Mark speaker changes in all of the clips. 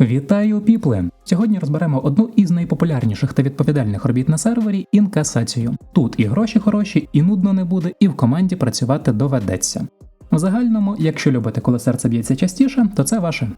Speaker 1: Вітаю, піпли! Сьогодні розберемо одну із найпопулярніших та відповідальних робіт на сервері інкасацію. Тут і гроші хороші, і нудно не буде, і в команді працювати доведеться. В загальному, якщо любите, коли серце б'ється частіше, то це ваше.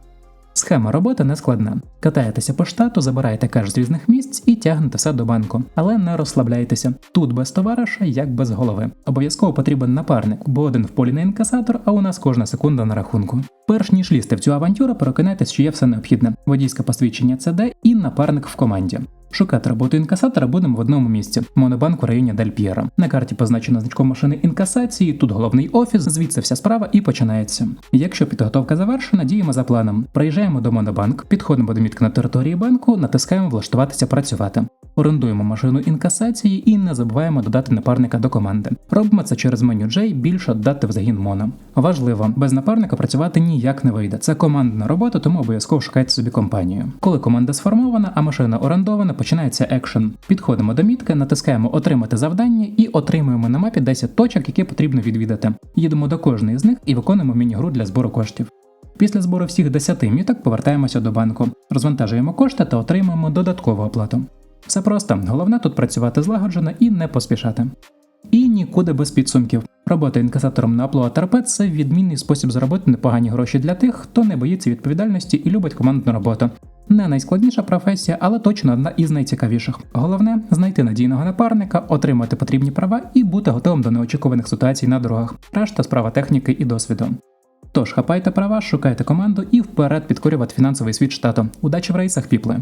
Speaker 1: Схема роботи не складна. Катаєтеся по штату, забираєте кеш з різних місць і тягнете все до банку. Але не розслабляйтеся. Тут без товариша, як без голови. Обов'язково потрібен напарник, бо один в полі на інкасатор, а у нас кожна секунда на рахунку. Перш ніж лізти в цю авантюру, переконайтеся, що є все необхідне: водійське посвідчення CD і напарник в команді. Шукати роботу інкасатора будемо в одному місці монобанк у районі Дель П'єра. На карті позначено значком машини інкасації. Тут головний офіс, звідси вся справа і починається. Якщо підготовка завершена, діємо за планом. Приїжджаємо до монобанк, підходимо до мітки на території банку, натискаємо влаштуватися працювати. Орендуємо машину інкасації і не забуваємо додати напарника до команди. Робимо це через меню J, більше додати в загін моно. Важливо, без напарника працювати ніяк не вийде. Це командна робота, тому обов'язково шукайте собі компанію. Коли команда сформована, а машина орендована, починається екшен. Підходимо до мітки, натискаємо Отримати завдання і отримуємо на мапі 10 точок, які потрібно відвідати. Їдемо до кожної з них і виконуємо міні-гру для збору коштів. Після збору всіх 10 міток повертаємося до банку, розвантажуємо кошти та отримуємо додаткову оплату. Все просто, головне тут працювати злагоджено і не поспішати. І нікуди без підсумків. Робота інкасатором на Аплоа ТРП – це відмінний спосіб заробити непогані гроші для тих, хто не боїться відповідальності і любить командну роботу. Не найскладніша професія, але точно одна із найцікавіших. Головне знайти надійного напарника, отримати потрібні права і бути готовим до неочікуваних ситуацій на дорогах. Решта справа техніки і досвіду. Тож хапайте права, шукайте команду і вперед підкорювати фінансовий світ штату. Удачі в рейсах, піпли!